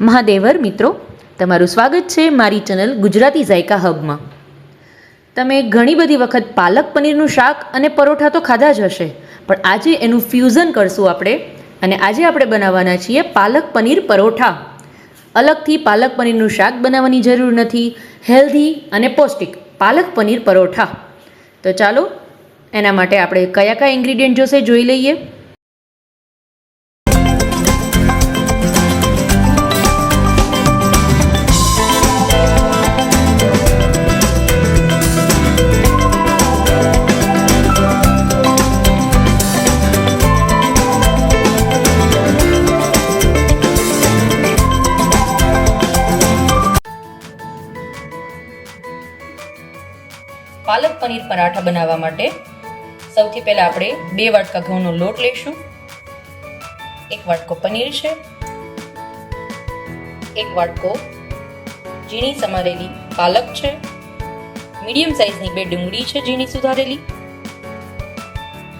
મહાદેવર મિત્રો, તમારું સ્વાગત છે મારી ચેનલ ગુજરાતી ઝાયકા હબમાં. તમે ઘણી બધી વખત પાલક પનીરનું શાક અને પરોઠા તો ખાધા જ હશે, પણ આજે એનું ફ્યુઝન કરશું આપણે, અને આજે આપણે બનાવવાના છીએ પાલક પનીર પરોઠા. અલગથી પાલક પનીરનું શાક બનાવવાની જરૂર નથી, હેલ્ધી અને પૌષ્ટિક પાલક પનીર પરોઠા. તો ચાલો, એના માટે આપણે કયા કયા ઇન્ગ્રીડિયન્ટ જોશે જોઈ લઈએ. પાલક પનીર પરાઠા બનાવવા માટે સૌથી પહેલાં આપણે બે વાટકા ઘઉંનો લોટ લઈશું. એક વાટકો પનીર છે. એક વાટકો ઝીણી સમારેલી પાલક છે. મીડિયમ સાઇઝની બે ડુંગળી છે ઝીણી સુધારેલી.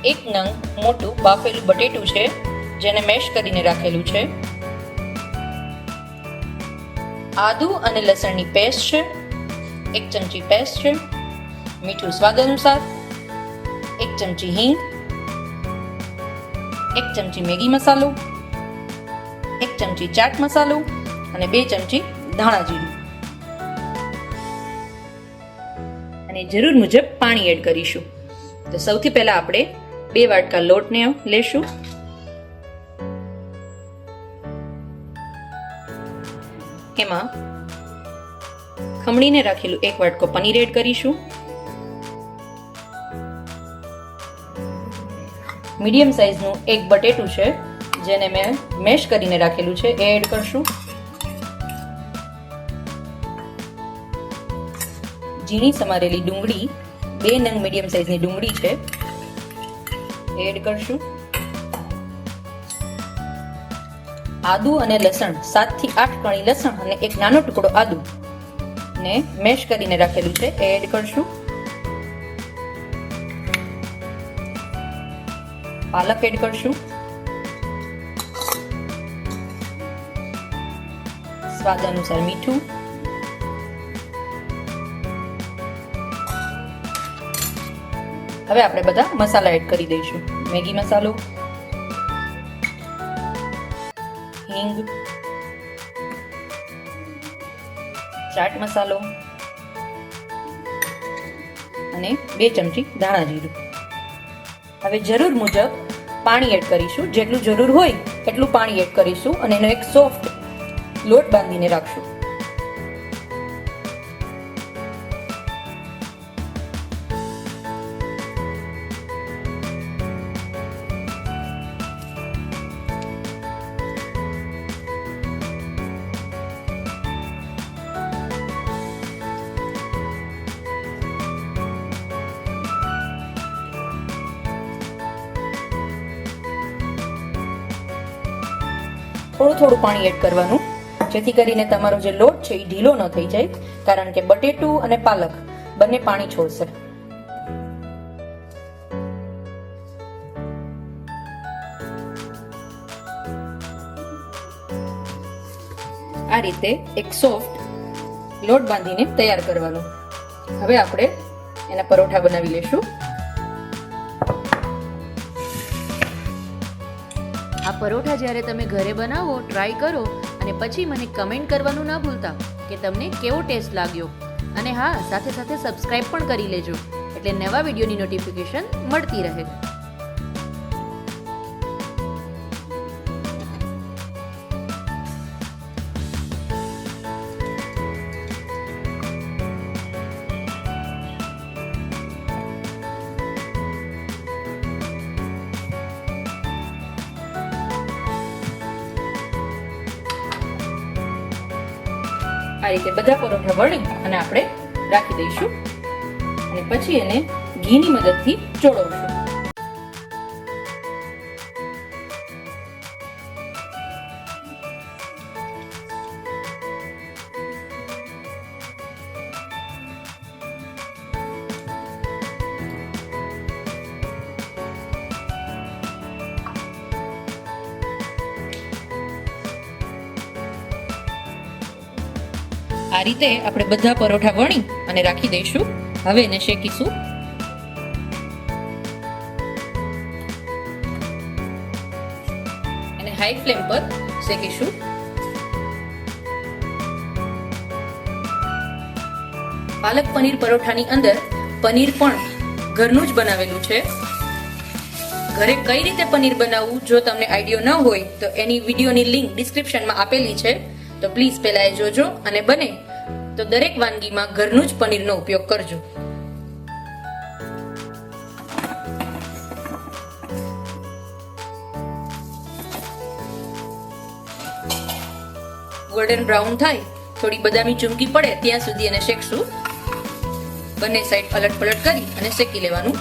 એક નંગ મોટું બાફેલું બટેટું છે, જેને મેશ કરીને રાખેલું છે. આદુ અને લસણની પેસ્ટ છે. એક ચમચી પેસ્ટ છે. મીઠું સ્વાદ અનુસાર, એક ચમચી હિંગ, એક ચમચી મેગી મસાલો, એક ચમચી ચાટ મસાલો અને બે ચમચી ધાણા જીરું. અને જરૂર મુજબ પાણી એડ કરીશું. તો સૌથી પહેલા આપણે બે વાટકા લોટને લેશું. એમાં ખમણીને રાખેલું એક વાટકો પનીર એડ કરીશું. મીડિયમ સાઇઝનું એક બટેટું છે, જેને મેં મેશ કરીને રાખેલું છે, એ એડ કરશું. ઝીણી સમારેલી ડુંગળી, બે નંગ મીડિયમ સાઇઝની ડુંગળી છે, એડ કરશું. આદુ અને લસણ સાતથી આઠ કણી લસણ અને એક નાનો ટુકડો આદુ ને મેશ કરીને રાખેલું છે એડ કરશું. પાલક એડ કરશું. સ્વાદ અનુસાર મીઠું. હવે આપણે બધા મસાલા એડ કરી દઈશું. મેગી મસાલો. હિંગ. ચાટ મસાલો. અને બે ચમચી ધાણા જીરું. હવે જરૂર મુજબ પાણી એડ કરીશું. જેટલું જરૂર હોય એટલું પાણી એડ કરીશું અને એનો એક સોફ્ટ લોટ બાંધીને રાખશું. થોડું થોડું પાણી એડ કરવાનું. જેથી કરીને તમારો જે લોટ છે એ ઢીલો ન થઈ જાય, કારણ કે બટેટું અને પાલક બંને પાણી છોડશે. આ રીતે એક સોફ્ટ લોટ બાંધીને તૈયાર કરવાનો. હવે આપણે એના પરોઠા બનાવી લેશું આ પરોઠા જ્યારે તમે ઘરે બનાવો ટ્રાય કરો અને પછી મને કમેન્ટ કરવાનું ના ભૂલતા કે તમને કેવો ટેસ્ટ લાગ્યો. અને હા, સાથે સાથે સબસ્ક્રાઇબ પણ કરી લેજો. એટલે નવા વિડીયોની નોટિફિકેશન મળતી રહે. આ રીતે બધા પરોઠા વળી અને આપણે રાખી દઈશું. અને પછી એને ઘીની મદદથી ચોળવશું. આ રીતે આપણે બધા પરોઠા વણી અને રાખી દઈશું. હવે એને શેકીશું. એને હાઈ ફ્લેમ પર શેકીશું. પાલક પનીર પરોઠાની અંદર પનીર પણ ઘરનું જ બનાવેલું છે. ઘરે કઈ રીતે પનીર બનાવવું જો તમને આઈડિયો ન હોય તો એની વિડીયોની લિંક ડિસ્ક્રિપ્શનમાં આપેલી છે. તો પ્લીઝ પહેલા એ જોજો અને બને. તો દરેક વાનગીમાં ઘરનું જ પનીરનો ઉપયોગ કરજો. ગોલ્ડન બ્રાઉન થાય, થોડી બદામી ચૂમકી પડે ત્યાં સુધી એને શેકશું. બંને સાઈડ પલટ પલટ કરી અને શેકી લેવાનું.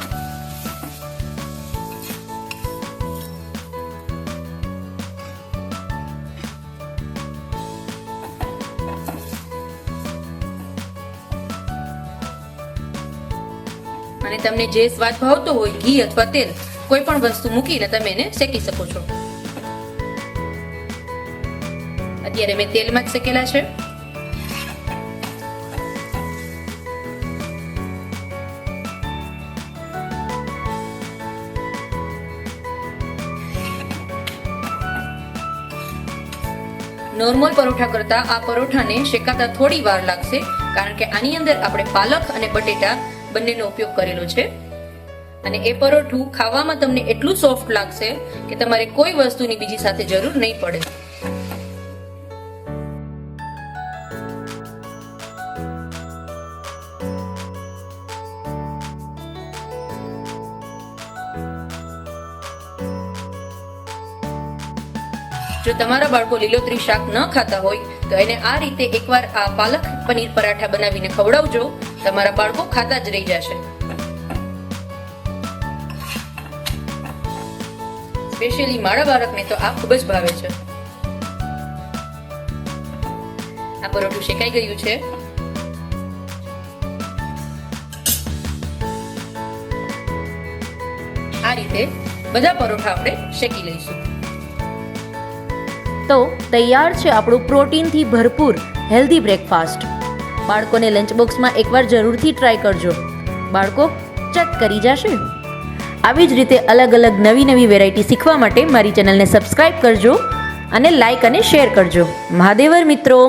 અને તમને જે સ્વાદ ભાવતો હોય, ઘી અથવા તેલ, કોઈ પણ વસ્તુ મૂકીને તમે એને શેકી શકો છો. અત્યારે મેં તેલમાં જ શેકેલા છે. નોર્મલ પરોઠા કરતા આ પરોઠાને શેકાતા થોડી વાર લાગશે, કારણ કે આની અંદર આપણે પાલક અને બટેટા બંનેનો ઉપયોગ કરેલો છે. અને એ પરોઠું ખાવામાં તમને એટલું સોફ્ટ લાગશે કે તમારે કોઈ વસ્તુની બીજી સાથે જરૂર નહીં પડે. જો તમારા બાળકો લીલોતરી શાક ન ખાતા હોય તો એને આ રીતે એકવાર આ પાલક પનીર પરાઠા બનાવીને ખવડાવજો. તમારા બાળકો ખાતા જ રહી જશે. સ્પેશિયલી મારા બાળકને તો આ ખૂબ જ ભાવે છે. આ પરોઠું શેકાઈ ગયું છે. આ રીતે બધા પરોઠા આપણે શેકી લઈશું. તો તૈયાર છે આપણું પ્રોટીનથી ભરપૂર હેલ્ધી બ્રેકફાસ્ટ. બાળકોને લંચ બોક્સમાં એકવાર જરૂરથી ટ્રાય કરજો. બાળકો ચટ કરી જશે. આવી જ રીતે અલગ અલગ નવી નવી વેરાયટી શીખવા માટે મારી ચેનલને સબસ્ક્રાઈબ કરજો અને લાઇક અને શેર કરજો. મહાદેવર મિત્રો!